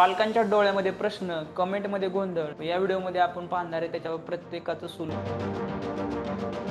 पालकांच्या डोळ्यामध्ये प्रश्न कमेंटमध्ये गोंधळ. या व्हिडिओमध्ये आपण पाहणार आहे त्याच्यावर प्रत्येकाचं सुलभ.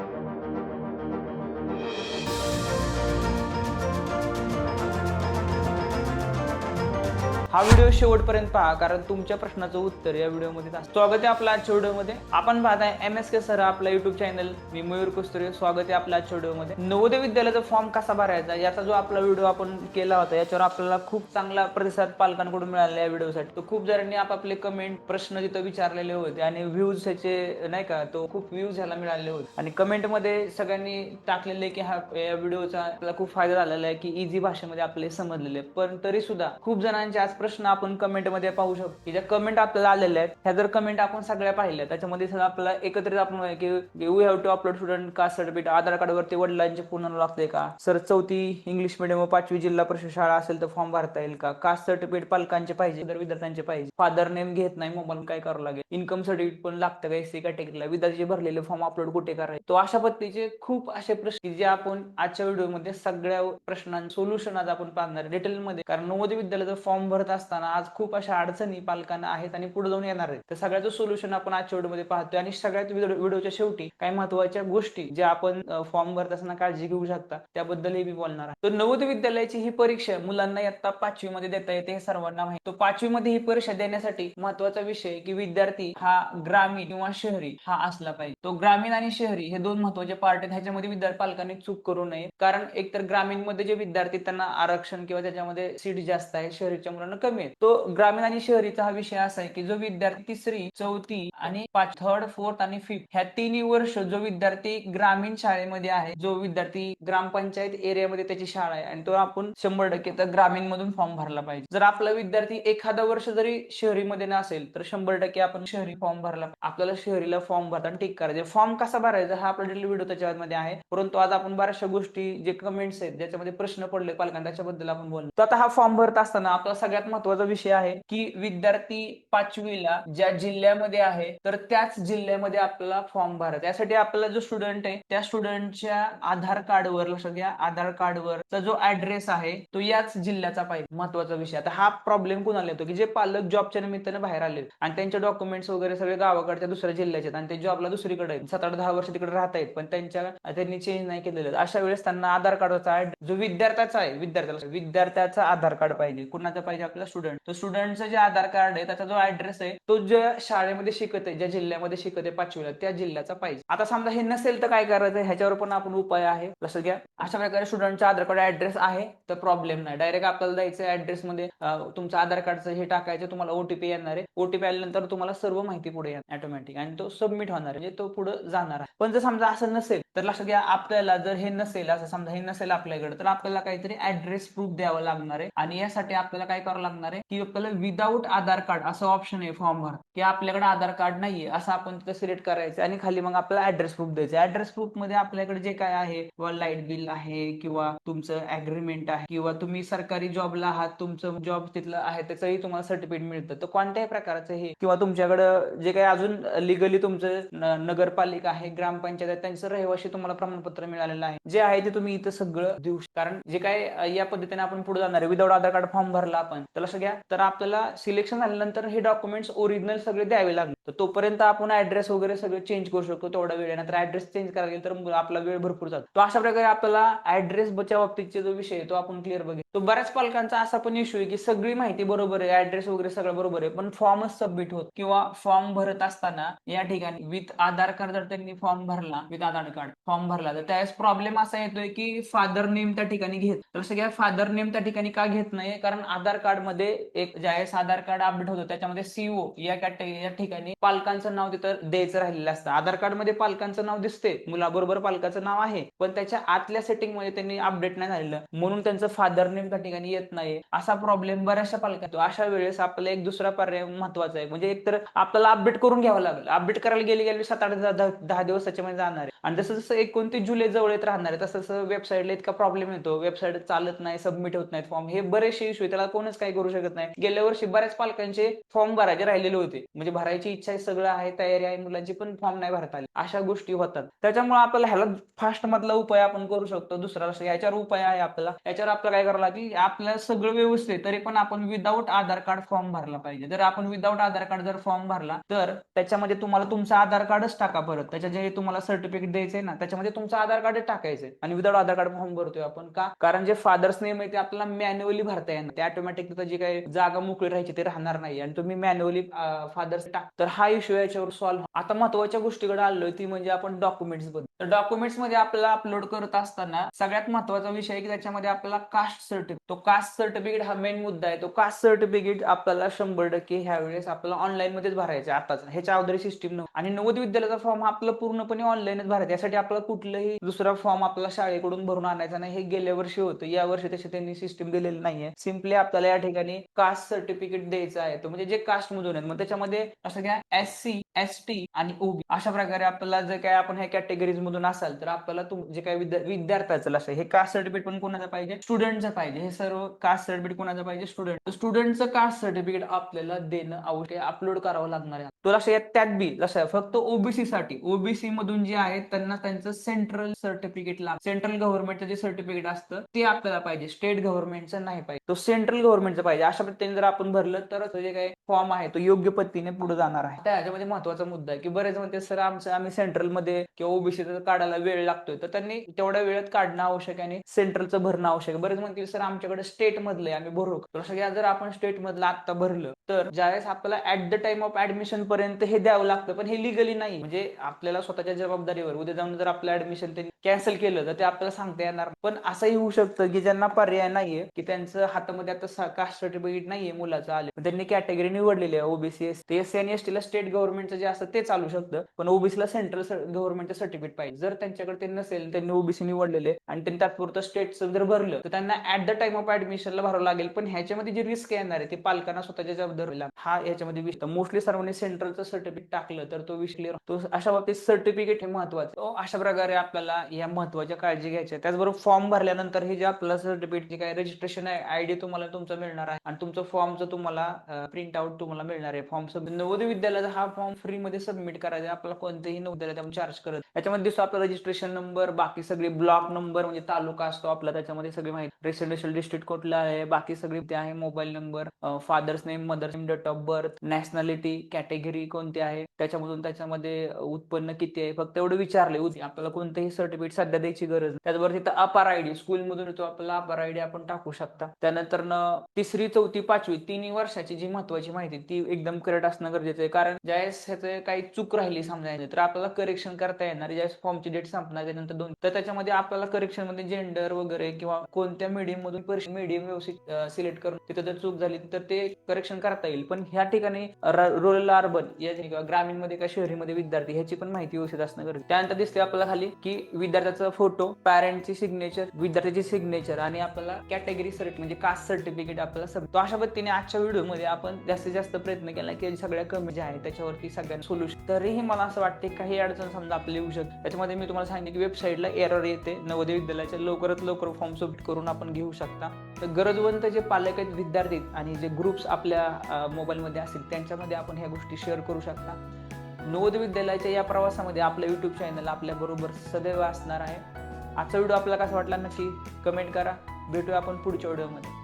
हा व्हिडिओ शेवटपर्यंत पहा कारण तुमच्या प्रश्नाचं उत्तर या व्हिडिओमध्ये स्वागत आहे आपल्या आजच्या व्हिडिओमध्ये. आपण पाहताय एम एस के सर आपला युट्यूब चॅनल मी मयूर कुस्तुरे. स्वागत आहे आपल्या आजच्या व्हिडिओमध्ये. नवोदय विद्यालयाचा फॉर्म कसा भरायचा? याचा जो आपला व्हिडिओ आपण केला होता याच्यावर आपल्याला खूप चांगला प्रतिसाद पालकांकडून मिळाला या व्हिडिओसाठी. तो खूप जणांनी आपापले कमेंट प्रश्न तिथं विचारलेले होते आणि व्ह्यूज त्याचे नाही का तो खूप व्ह्यूज ह्याला मिळाले होते. आणि कमेंटमध्ये सगळ्यांनी टाकलेले की हा या व्हिडिओचा आपल्याला खूप फायदा झालेला आहे की इझी भाषेमध्ये आपले समजलेले आहे. पण तरी सुद्धा खूप जणांचे आज प्रश्न आपण कमेंटमध्ये पाहू शकतो. की ज्या कमेंट आपल्याला आलेल्या आहेत ह्या जर कमेंट आपण सगळ्या पाहिल्या त्याच्यामध्ये सगळं आपल्याला एकत्रित आपण की we have to upload student caste certificate Aadhaar कार्डवरती वडिलांचे पूर्ण लागते का? सर चौथी इंग्लिश मिडियम व पाचवी जिल्हा परिषद शाळा असेल तर फॉर्म भरता येईल का? कास्ट सर्टिफिकेट पालकांचे पाहिजे तर विद्यार्थ्यांचे पाहिजे? फादर नेम घेत नाही मोबाईल काय करावं लागेल? इन्कम सर्टिफिकेट पण लागतं का एससी कॅटेगरीला विद्यार्थी भरलेले फॉर्म अपलोड कुठे करायचे? तो अशा पद्धतीचे खूप असे प्रश्न जे आपण आजच्या व्हिडिओमध्ये सगळ्या प्रश्नांचे सोल्युशन आज आपण पाहणार डिटेलमध्ये कारण नवोदय विद्यालयाचा फॉर्म भरत असताना आज खूप अशा अडचणी पालकांना आहेत आणि पुढे जाऊन येणार आहेत. तर सगळ्याचं सोल्युशन आपण आजच्या व्हिडिओमध्ये पाहतोय आणि सगळ्यात व्हिडिओच्या शेवटी काही महत्त्वाच्या गोष्टी ज्या आपण फॉर्म भरत असताना काळजी घेऊ शकता त्याबद्दलही मी बोलणार आहे. तर नवोदय विद्यालयाची ही परीक्षा मुलांना इयत्ता पाचवी मध्ये देता येते हे सर्वांना माहिती. तो पाचवी मध्ये ही परीक्षा देण्यासाठी महत्त्वाचा विषय की विद्यार्थी हा ग्रामीण किंवा शहरी हा असला पाहिजे. तो ग्रामीण आणि शहरी हे दोन महत्त्वाचे पार्ट आहेत. ह्याच्यामध्ये विद्यार्थी पालकांनी चूक करू नये. कारण एकतर ग्रामीणमध्ये जे विद्यार्थी त्यांना आरक्षण किंवा त्याच्यामध्ये सीट जास्त आहे शहरीच्या मुलांना कमी आहे. तो ग्रामीण आणि शहरीचा हा विषय असा आहे की जो विद्यार्थी तिसरी चौथी आणि पाच थर्ड फोर्थ आणि फिफ्थ ह्या तिन्ही वर्ष जो विद्यार्थी ग्रामीण शाळेमध्ये आहे जो विद्यार्थी ग्रामपंचायत एरियामध्ये त्याची शाळा आहे आणि तो आपण शंभर टक्के तर ग्रामीण मधून फॉर्म भरला पाहिजे. जर आपला विद्यार्थी एखादा वर्ष जरी शहरीमध्ये नसेल तर शंभर टक्के आपण शहरी फॉर्म भरला पाहिजे. आपल्याला शहरीला फॉर्म भरताना टिक करायचे फॉर्म कसा भरायचा हा आपला डिटेल व्हिडिओ त्याच्यामध्ये आहे. परंतु आज आपण बऱ्याचशा गोष्टी जे कमेंट्स आहेत ज्याच्यामध्ये प्रश्न पडले पालकांना त्याच्याबद्दल आपण बोललो तर आता हा फॉर्म भरत असताना आपला सगळ्यात महत्त्वाचा विषय आहे की विद्यार्थी पाचवीला ज्या जिल्ह्यामध्ये आहे तर त्याच जिल्ह्यामध्ये आपल्याला फॉर्म भरायचा. यासाठी आपला जो स्टुडंट आहे त्या स्टुडंटच्या आधार कार्डवर लक्षात घ्या आधार कार्डवरचा जो ऍड्रेस आहे तो याच जिल्ह्याचा पाहिजे महत्त्वाचा विषय. आता हा प्रॉब्लेम कोणाला येतो की जे पालक जॉबच्या निमित्ताने बाहेर आले आणि त्यांचे डॉक्युमेंट्स वगैरे सगळे गावाकडच्या दुसऱ्या जिल्ह्याचे आहेत आणि ते जॉबला दुसरीकडे आहेत. सात आठ दहा वर्ष तिकडे राहत आहेत पण त्यांच्या त्यांनी चेंज नाही केलेलं. अशा वेळेस त्यांना आधार कार्डचा जो विद्यार्थ्याचा आहे विद्यार्थ्याला विद्यार्थ्याचा आधार कार्ड पाहिजे. कुणाचा पाहिजे आपल्याला? स्टुडंट तर स्टुडंटचं जे आधार कार्ड आहे त्याचा जो ऍड्रेस आहे तो ज्या शाळेमध्ये शिकत आहे ज्या जिल्ह्यामध्ये शिकत आहे पाचवीला त्या जिल्ह्याचा पाहिजे. आता समजा हे नसेल तर काय करायचं ह्याच्यावर पण आपण उपाय आहे. लक्षात घ्या. अशा प्रकारे स्टुडंटचा आधार कार्ड ऍड्रेस आहे तर प्रॉब्लेम नाही. डायरेक्ट आपल्याला जायचं ऍड्रेस मध्ये तुमचं आधार कार्डचं हे टाकायचं तुम्हाला ओटीपी येणार आहे. ओटीपी आल्यानंतर तुम्हाला सर्व माहिती पुढे येणार ऑटोमॅटिक आणि तो सबमिट होणार आहे. म्हणजे तो पुढे जाणार आहे. पण जर समजा असं नसेल तर लक्षात घ्या आपल्याला जर हे नसेल असं समजा हे नसेल आपल्याकडे तर आपल्याला काहीतरी ऍड्रेस प्रूफ द्यावा लागणार आहे. आणि यासाठी आपल्याला काय करावं लागणार आहे की आपल्याला विदाऊट आधार कार्ड असं ऑप्शन आहे फॉर्म भर की आपल्याकडे आधार कार्ड नाहीये असं आपण तिथं सिलेक्ट करायचं आणि खाली मग आपल्याला ऍड्रेस प्रूफ द्यायचं ऍड्रेस प्रूफमध्ये आपल्याकडे जे काय आहे किंवा लाइट बिल आहे किंवा तुमचं अग्रीमेंट आहे किंवा तुम्ही सरकारी जॉबला आहात तुमचं जॉब तिथलं आहे त्याचंही तुम्हाला सर्टिफिकेट मिळतं. तर कोणत्याही प्रकारचं हे किंवा तुमच्याकडं जे काही अजून लिगली तुमचं नगरपालिका आहे ग्रामपंचायत आहे त्यांचं वर्षी तुम्हाला प्रमाणपत्र मिळालेलं आहे. जे आहे ते तुम्ही इथं सगळं देऊ कारण जे काय या पद्धतीने आपण पुढे जाणार आहे. विदाऊट आधार कार्ड फॉर्म भरला आपण त्याला सगळ्या तर आपल्याला सिलेक्शन झाल्यानंतर हे डॉक्युमेंट्स ओरिजिनल सगळे द्यावे लागले तर तोपर्यंत आपण ऍड्रेस वगैरे सगळं चेंज करू शकतो तेवढा वेळ नंतर ऍड्रेस चेंज करायला गेलं तर आपला वेळ भरपूर जातो. तो अशा प्रकारे आपल्याला ऍड्रेस बच्या बाबतीतचे जो विषय आहे तो आपण क्लिअर बघेल. तो बऱ्याच पालकांचा असा पण इश्यू आहे की सगळी माहिती बरोबर आहे. ऍड्रेस वगैरे सगळं बरोबर आहे. पण फॉर्मच सबमिट होत किंवा फॉर्म भरत असताना या ठिकाणी विथ आधार कार्ड जर त्यांनी फॉर्म भरला विथ आधार कार्ड फॉर्म भरला. तर त्यावेळेस प्रॉब्लेम असा येतोय की फादर नेम त्या ठिकाणी घेत तर सगळ्या फादर नेम त्या ठिकाणी का घेत नाही कारण आधार कार्डमध्ये एक ज्यावेळेस आधार कार्ड अपडेट होतो त्याच्यामध्ये सीओ या कॅटेगरी या ठिकाणी पालकांचं नाव तिथं द्यायचं राहिलेलं असतं. आधार कार्डमध्ये पालकांचं नाव दिसते मुलाबरोबर पालकाचं नाव आहे पण त्याच्या आतल्या सेटिंगमध्ये त्यांनी अपडेट नाही झालेलं म्हणून त्यांचं फादर नेम त्या ठिकाणी येत नाही असा प्रॉब्लेम बऱ्याचशा पालकांतो अशा वेळेस आपल्याला एक दुसरा पर्याय महत्त्वाचा आहे. म्हणजे एकतर आपल्याला अपडेट करून घ्यावं लागेल. अपडेट करायला गेले गेले सात आठ दहा दहा- दहा दिवस त्याच्यामध्ये जाणार आहे. आणि जसं जसं एकोणतीस जुलै जवळ येत राहणार आहे तसं तसं वेबसाईटला इतका प्रॉब्लेम येतो वेबसाईट चालत नाही सबमिट होत नाहीत फॉर्म हे बरेचसे इश्यू आहे त्याला कोणच काही करू शकत नाही. गेल्या वर्षी बऱ्याच पालकांचे फॉर्म भरायचे राहिलेले होते. म्हणजे भरायची इच्छा आहे सगळं आहे तयारी आहे मुलांची पण फॉर्म नाही भरता आली. अशा गोष्टी होतात. त्याच्यामुळे आपल्याला ह्याला फास्ट मधला उपाय आपण करू शकतो. दुसरा याच्यावर उपाय आहे आपल्याला. याच्यावर आपल्याला काय करावं लागेल आपल्याला सगळं व्यवस्थित तरी पण आपण विदाऊट आधार कार्ड फॉर्म भरला पाहिजे. जर आपण विदाऊट आधार कार्ड जर फॉर्म भरला तर त्याच्यामध्ये तुम्हाला तुमचं आधार कार्डच टाका परत. त्याच्या जे तुम्हाला सर्टिफिकेट द्यायचंय ना त्याच्यामध्ये तुमचं आधार कार्ड टाकायचंय. आणि विदाउट आधार कार्ड फॉर्म भरतोय आपण. का? कारण जे फादर्स नेम आहे ते आपल्याला मॅन्युअली भरता येणार. ते ऑटोमॅटिक जी काही जागा मोकळी राहायची ते राहणार नाही. आणि तुम्ही मॅन्युअली फादर्स टाक. तर हा इश्यू याच्यावर सॉल्व्ह आता महत्त्वाच्या गोष्टीकडे आलोय ती म्हणजे आपण डॉक्युमेंट्सबद्दल. तर डॉक्युमेंट्समध्ये आपल्याला अपलोड करत असताना सगळ्यात महत्त्वाचा विषय की त्याच्यामध्ये आपल्याला कास्ट सर्टिफिकेट तो कास्ट सर्टिफिकेट हा मेन मुद्दा आहे. तो कास्ट सर्टिफिकेट आपल्याला शंभर टक्के ह्या वेळेस आपल्याला ऑनलाईन मध्येच भरायचा आताच. ह्याच्या अगोदर सिस्टीम नव्हती. आणि नवोदय विद्यालयाचा फॉर्म आपला पूर्णपणे ऑनलाईनच भरायचा. यासाठी आपल्याला कुठलंही दुसरा फॉर्म आपल्याला शाळेकडून भरून आणायचा नाही. हे गेल्या वर्षी होतं. या वर्षी तशी त्यांनी सिस्टीम दिलेली नाहीये. सिम्पली आपल्याला या ठिकाणी कास्ट सर्टिफिकेट द्यायचं आहे. तो म्हणजे जे कास्ट मधून आहेत. मग त्याच्यामध्ये असं काय एस सी एस टी आणि ओबी अशा प्रकारे आपल्याला जे काय आपण ह्या कॅटेगरीज मधून असाल तर आपल्याला जे काही विद्यार्थ्याचं असं हे कास्ट सर्टिफिकेट पण कोणाचं पाहिजे? स्टुडंटचं पाहिजे. हे सर्व कास्ट सर्टिफिकेट कोणाचं पाहिजे? स्टुडंट स्टुडंटचं कास्ट सर्टिफिकेट आपल्याला देणं आवश्यक अपलोड करावं लागणार आहे. तो लक्षात त्यात बी लक्षात फक्त ओबीसी साठी ओबीसी मधून जे आहेत त्यांना त्यांचं सेंट्रल सर्टिफिकेट लाग सेंट्रल गव्हर्नमेंटचं जे सर्टिफिकेट असतं ते आपल्याला पाहिजे. स्टेट गव्हर्नमेंटचं नाही पाहिजे. तो सेंट्रल गव्हर्नमेंटचं पाहिजे. अशा पद्धतीने जर आपण भरलं तर जे काही फॉर्म आहे तो योग्य पद्धतीने पुढे जाणार आहे. त्याच्यामध्ये महत्त्वाचा मुद्दा आहे की बरेच म्हणते सर आमचं आम्ही सेंट्रलमध्ये किंवा ओबीसीचं काढायला वेळ लागतोय. तर त्यांनी तेवढ्या वेळेत काढणं आवश्यक आहे आणि सेंट्रलचं भरणं आवश्यक आहे. बरेच म्हणतील सर आमच्याकडे स्टेट मधलं आहे आम्ही भरू. तर सगळ्या जर आपण स्टेट मधलं आता भरलं तर ज्यावेळेस आपल्याला at the time of admission पर्यंत हे द्यावं लागतं पण हे लिगली नाही. म्हणजे आपल्याला स्वतःच्या जबाबदारीवर उद्या जाऊन जर आपलं ऍडमिशन त्यांनी कॅन्सल केलं तर ते आपल्याला सांगता येणार. पण असंही होऊ शकतं की ज्यांना पर्याय नाहीये की त्यांचं हातामध्ये आता कास्ट सर्टिफिकेट नाहीये मुलाचं आले. त्यांनी कॅटेगरी निवडलेली आहे ओबीसी एस ते एस आणि एस ला स्टेट गव्हर्नमेंटचं जे असतं ते चालू शकतं. पण ओबीसीला सेंट्रल गव्हर्नमेंटचं सर्टिफिकेट पाहिजे. जर त्यांच्याकडे ते नसेल त्यांनी ओबीसी निवडलेले आणि त्यांनी तात्पुरतं स्टेटचं जर भरलं तर त्यांना ऍट द टाइम ऑफ ऍडमिशनला भरावं लागेल. पण ह्याच्यामध्ये जी रिस्क येणार आहे ते पालकांना स्वतःच्या जबाबदारीला हा याच्यामध्ये विषय. मोस्टली सर्वांनी सेंट्रलचं सर्टिफिकेट टाकलं तर तो विषय क्लिअर तो अशा बाबतीत सर्टिफिकेट हे महत्वाचं अशा प्रकारे आपल्याला या महत्त्वाच्या काळजी घ्यायच्या त्याचबरोबर फॉर्म भरल्यानंतर हे जे आपल्याला सर्टिफिकेट जे काय रजिस्ट्रेशन आहे आयडी तुम्हाला तुमचं मिळणार आहे आणि तुमचं फॉर्मचं तुम्हाला प्रिंट आउट तुम्हाला मिळणार आहे. फॉर्म नवोदय विद्यालयाचा हा फॉर्म फ्री मध्ये सबमिट करायचं आहे. आपल्याला कोणतेही नवोदयाला आपण चार्ज करत याच्यामध्ये दिसतो आपला रजिस्ट्रेशन नंबर बाकी सगळे ब्लॉक नंबर म्हणजे तालुका असतो आपला त्याच्यामध्ये सगळी माहिती. रेसिडेन्शियल डिस्ट्रिक्ट कुठला आहे बाकी सगळी ते आहे. Mobile number father's name mother's name date of birth nationality category कोणती आहे त्याच्यामधून त्याच्यामध्ये उत्पन्न किती आहे फक्त एवढं विचारले आपल्याला कोणतेही सर्टिफिकेट सध्या द्यायची गरज त्याचबरोबर तिथं अपार आयडी स्कूल मधून येतो आपल्याला अपार आयडी आपण टाकू शकता. त्यानंतर तिसरी चौथी पाचवी तिन्ही वर्षाची जी महत्वाची माहिती ती एकदम करेक्ट असणं गरजेचं आहे. कारण ज्यावेळेस ह्याचं काही चूक राहिली समजायचं तर आपल्याला करेक्शन करता येणार. ज्यावेळेस फॉर्मची डेट संपणार त्यानंतर दोन तर त्याच्यामध्ये आपल्याला करेक्शनमध्ये जेंडर वगैरे किंवा कोणत्या मीडियम मधून मीडियम व्यवस्थित सिलेक्ट करून तिथं जर चूक झाली तर ते करेक्शन करता येईल. पण ह्या ठिकाणी रुरल अर्बन या ठिकाणी किंवा ग्रामीणमध्ये का शहरीमध्ये विद्यार्थी ह्याची पण माहिती व्यवस्थित असणं गरजेचं त्यानंतर दिसते आपल्याला खाली की विद्यार्थ्याचा फोटो पॅरेंटची सिग्नेचर विद्यार्थ्याची सिग्नेचर आणि आपल्याला कॅटेगरी सर्टिफिकेट म्हणजे कास्ट सर्टिफिकेट आपल्याला सब- तो अशा पद्धतीने आजच्या व्हिडिओमध्ये आपण जास्तीत जास्त प्रयत्न केला की सगळ्या कमी जे आहे त्याच्यावरती सगळ्यांना सोल्युशन तरीही मला असं वाटते काही अडचण समजा आपल्याला येऊ शकते. त्याच्यामध्ये मी तुम्हाला सांगितलं की वेबसाईटला एरर येते. नवोदय विद्यालयाच्या लवकरात लवकर फॉर्म सबमिट करून आपण घेऊ शकता. तर गरजवंत जे पालक आहेत विद्यार्थी आणि जे ग्रुप्स आपल्या मोबाईलमध्ये असतील त्यांच्यामध्ये आपण ह्या गोष्टी शेअर करू शकता. नवोदय विद्यालयाच्या या प्रवासामध्ये आपलं युट्यूब चॅनल आपल्याबरोबर सदैव असणार आहे. आजचा व्हिडिओ आपल्याला कसा वाटला नक्की कमेंट करा. भेटूया आपण पुढच्या व्हिडिओमध्ये